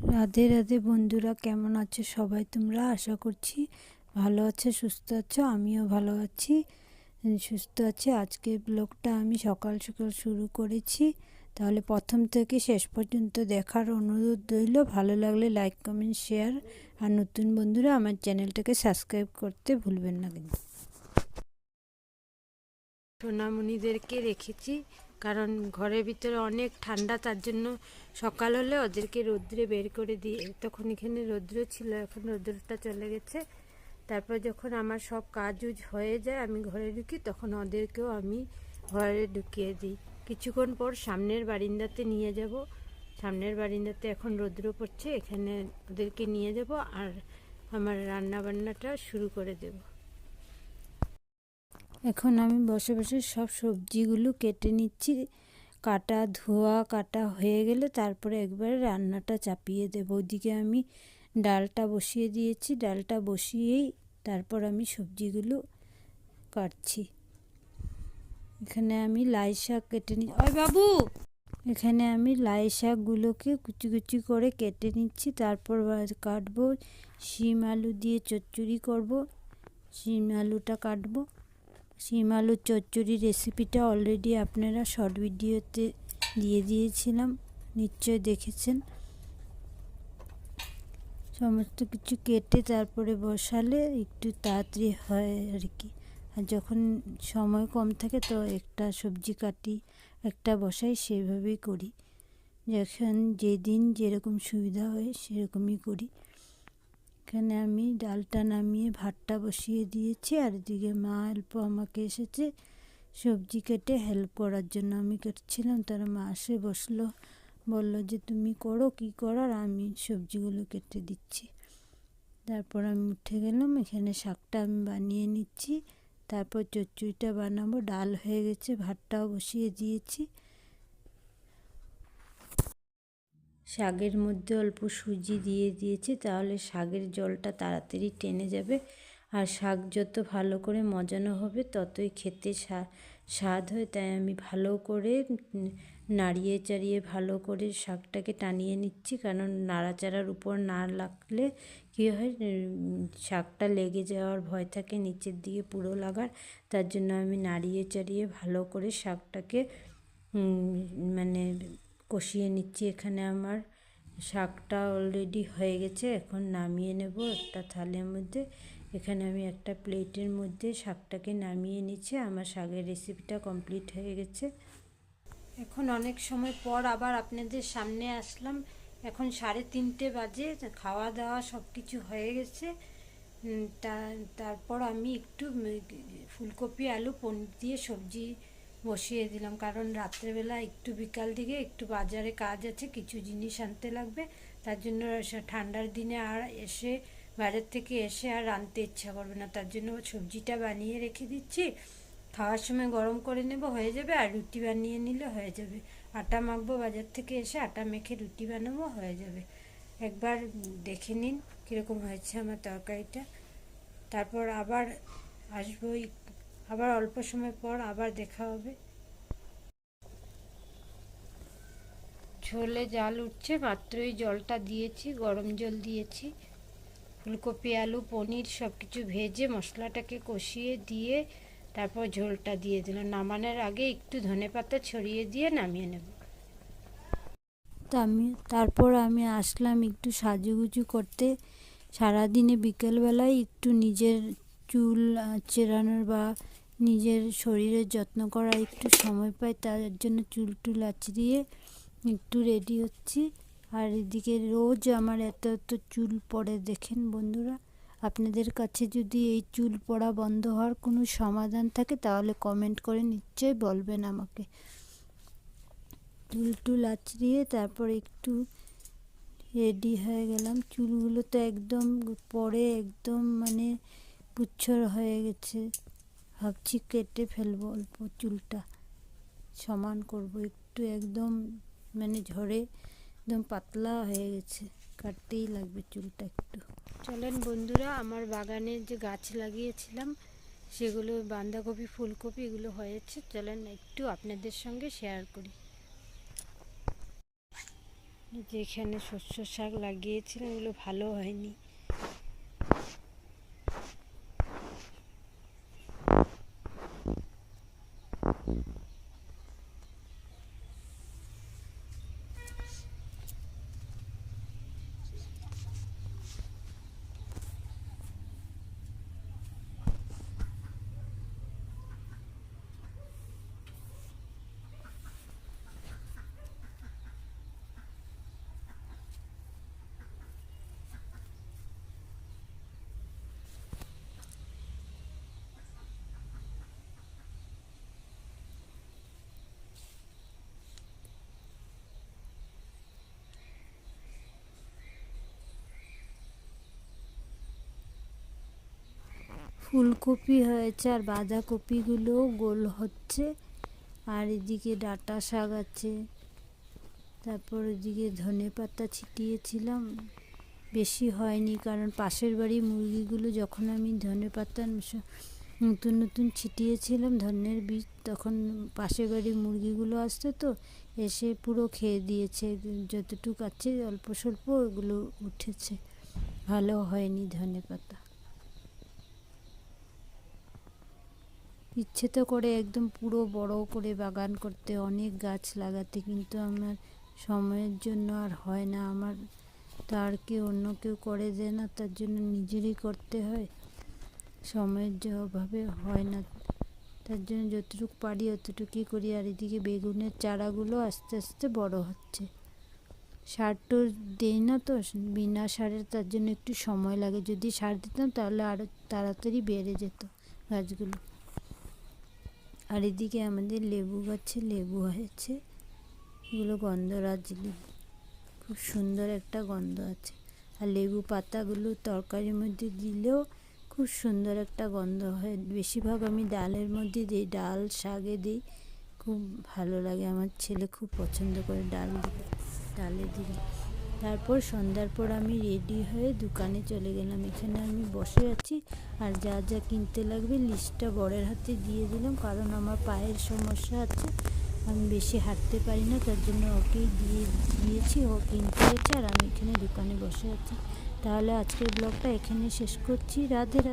রাধে রাধে বন্ধুরা, কেমন আছো সবাই তোমরা? আশা করছি ভালো আছো, সুস্থ আছো, আমিও ভালো আছি সুস্থ আছি। আজকে ব্লগটা আমি সকাল সকাল শুরু করেছি। তাহলে প্রথম থেকে শেষ পর্যন্ত দেখার অনুরোধ রইল। ভালো লাগলে লাইক কমেন্ট শেয়ার আর নতুন বন্ধুরা আমার চ্যানেলটাকে সাবস্ক্রাইব করতে ভুলবেন না কিন্তু। সোনামণিদেরকে রেখেছি। কারণ ঘরের ভিতরে অনেক ঠান্ডা, তার জন্য সকাল হলে ওদেরকে রৌদ্রে বের করে দিয়ে, তখন এখানে রৌদ্র ছিল, এখন রৌদ্রটা চলে গেছে। তারপর যখন আমার সব কাজ উজ হয়ে যায়, আমি ঘরে ঢুকি, তখন ওদেরকেও আমি ঘরে ঢুকিয়ে দিই। কিছুক্ষণ পর সামনের বারিন্দাতে নিয়ে যাব। সামনের বারিন্দাতে এখন রৌদ্র পড়ছে, এখানে ওদেরকে নিয়ে যাব আর আমার রান্না বান্নাটা শুরু করে দেবো। এখন আমি বসে বসে সব সবজিগুলো কেটে নিচ্ছি। কাটা ধোয়া কাটা হয়ে গেলে তারপরে একবারে রান্নাটা চাপিয়ে দেব। ওইদিকে আমি ডালটা বসিয়ে দিয়েছি। ডালটা বসিয়েই তারপর আমি সবজিগুলো কাটছি। এখানে আমি লাই শাক কেটে নি ওই বাবু! এখানে আমি লাই শাকগুলোকে কুচি কুচি করে কেটে নিচ্ছি। তারপর কাটবো। শিম আলু দিয়ে চচ্চড়ি করব। শিম আলুটা কাটবো। শিম আলুর চচ্চড়ি রেসিপিটা অলরেডি আপনারা শর্ট ভিডিওতে দিয়ে দিয়েছিলাম। নিশ্চয় দেখেছেন। সমস্ত কিছু কেটে তারপরে বসালে একটু তাড়াতাড়ি হয় আর কি আর যখন সময় কম থাকে তো একটা সবজি কাটি, একটা বসাই সেভাবেই করি। যখন যেদিন যেরকম সুবিধা হয় সেরকমই করি। এখানে আমি ডালটা নামিয়ে ভাতটা বসিয়ে দিয়েছি। আর এদিকে মা অল্প আমাকে এসেছে। সবজি কেটে হেল্প করার জন্য আমি কেটেছিলাম তারা মা আসে বসল, বলল যে, তুমি করো, কি করার? আমি সবজিগুলো কেটে দিচ্ছি। তারপর আমি উঠে গেলাম। এখানে শাকটা আমি বানিয়ে নিচ্ছি। তারপর চচ্চড়িটা বানাবো। ডাল হয়ে গেছে। ভাতটাও বসিয়ে দিয়েছি। শাকের মধ্যে অল্প সুজি দিয়ে দিয়েছি, তাহলে শাকের জলটা তাড়াতাড়ি টেনে যাবে। আর শাক যত ভালো করে মজানো হবে, ততই খেতে স্বাদ হয়, তাই আমি ভালো করে নাড়িয়ে চাড়িয়ে ভালো করে শাকটাকে টানিয়ে নিচ্ছি। কারণ নাড়াচাড়ার উপর না লাগলে কী হয়, শাকটা লেগে যাওয়ার ভয় থাকে, নিচের দিকে পুরো লাগার। তার জন্য আমি নাড়িয়ে চাড়িয়ে ভালো করে শাকটাকে মানে কষিয়ে নিচ্ছি এখানে আমার। শাকটা অলরেডি হয়ে গেছে, এখন নামিয়ে নেব একটা থালের মধ্যে। এখানে আমি একটা প্লেটের মধ্যে শাকটাকে নামিয়ে নিচ্ছি, আমার শাকের রেসিপিটা কমপ্লিট হয়ে গেছে। এখন অনেক সময় পর আবার আপনাদের সামনে আসলাম। এখন সাড়ে তিনটে বাজে খাওয়া দাওয়া সব কিছু হয়ে গেছে তারপর আমি একটু ফুলকপি, আলু, পনির দিয়ে সবজি বসিয়ে দিলাম। কারণ রাত্রেবেলা একটু বিকাল দিকে একটু বাজারে কাজ আছে, কিছু জিনিস আনতে লাগবে। তার জন্য ঠান্ডার দিনে আর এসে বাজার থেকে এসে আর রাঁধতে ইচ্ছা করবে না। তার জন্য সবজিটা বানিয়ে রেখে দিচ্ছি। খাওয়ার সময় গরম করে নেব, হয়ে যাবে। আর রুটি বানিয়ে নিলে হয়ে যাবে। আটা মাখবো, বাজার থেকে এসে আটা মেখে রুটি বানাবো, হয়ে যাবে। একবার দেখে নিন কীরকম হয়েছে আমার তরকারিটা। তারপর আবার আসব আবার অল্প সময় পর আবার দেখা হবে। ঝোলে জাল উঠছে, মাত্রই জলটা দিয়েছি, গরম জল দিয়েছি। ফুলকপি, আলু, পনির সব কিছু ভেজে মশলাটাকে কষিয়ে দিয়ে তারপর ঝোলটা দিয়ে দিলাম। নামানোর আগে একটু ধনে পাতা ছড়িয়ে দিয়ে নামিয়ে নেব। আমি, তারপর আমি আসলাম একটু সাজুগুজু করতে। সারাদিনে বিকেলবেলায় একটু নিজের চুল চেরানোর বা নিজের শরীরের যত্ন করা একটু সময় পাই, তার জন্য চুল টুল আঁচড়িয়ে একটু রেডি হচ্ছি। আর এদিকে রোজ আমার এত এত চুল পড়ে, দেখেন বন্ধুরা। আপনাদের কাছে যদি এই চুল পড়া বন্ধ হওয়ার কোনো সমাধান থাকে, তাহলে কমেন্ট করে নিশ্চয়ই বলবেন আমাকে। চুল টুল আঁচড়িয়ে তারপর একটু রেডি হয়ে গেলাম। চুলগুলো তো একদম পরে একদম মানে পুচ্ছর হয়ে গেছে। ভাবছি কেটে ফেলব অল্প চুলটা। সমান করব। একটু একদম মানে ঝরে একদম পাতলা হয়ে গেছে। কাটতেই লাগবে চুলটা একটু। চলেন বন্ধুরা, আমার বাগানে যে গাছ লাগিয়েছিলাম, সেগুলো বাঁধাকপি, ফুলকপি, এগুলো হয়েছে। চলেন একটু আপনাদের সঙ্গে শেয়ার করি। যেখানে শস্য শাক লাগিয়েছিলাম, এগুলো ভালো হয়নি। ফুলকপি হয়েছে আর বাঁধাকপিগুলোও গোল হচ্ছে। আর এদিকে ডাঁটা শাক আছে। তারপর এদিকে ধনে পাতা ছিটিয়েছিলাম। বেশি হয়নি কারণ পাশের বাড়ি মুরগিগুলো যখন আমি ধনে পাতা নতুন নতুন ছিটিয়েছিলাম ধনের বীজ, তখন পাশের বাড়ির মুরগিগুলো আসতো তো, এসে পুরো খেয়ে দিয়েছে। যতটুকু আছে অল্প স্বল্প ওগুলো উঠেছে। ভালো হয়নি ধনে পাতা। ইচ্ছে তো করে একদম পুরো বড় করে বাগান করতে, অনেক গাছ লাগাতে, কিন্তু আমার সময়ের জন্য আর হয় না। আমার তো আর কেউ অন্য কেউ করে দেয় না, তার জন্য নিজেরই করতে হয়। সময়ের যে অভাবে হয় না, তার জন্য যতটুকু পারি অতটুকুই করি। আর এদিকে বেগুনের চারাগুলো আস্তে আস্তে বড় হচ্ছে। সার তো দেই না তো, বিনা সারের তার জন্য একটু সময় লাগে। যদি সার দিতাম তাহলে আরও তাড়াতাড়ি বেড়ে যেত গাছগুলো। আর এদিকে আমাদের লেবু গাছে লেবু হয়েছে। এগুলো গন্ধরাজ লেবু খুব সুন্দর একটা গন্ধ আছে। আর লেবু পাতাগুলো তরকারির মধ্যে দিলেও খুব সুন্দর একটা গন্ধ হয়। বেশিরভাগ আমি ডালের মধ্যে দিই, ডাল, শাকে দিই। খুব ভালো লাগে। আমার ছেলে খুব পছন্দ করে ডাল দিলে ডালে দিলে। তারপর সন্ধ্যার পর আমি রেডি হয়ে দোকানে চলে গেলাম। এখানে আমি বসে আছি আর যা যা কিনতে লাগবে লিস্টটা বরের হাতে দিয়ে দিলাম, কারণ আমার পায়ের সমস্যা আছে। আমি বেশি হাঁটতে পারি না, তার জন্য ওকেই দিয়ে দিয়েছি, ও কিনতে গেছে আর আমি এখানে দোকানে বসে আছি। তাহলে আজকের ব্লগটা এখানে শেষ করছি। রাধে।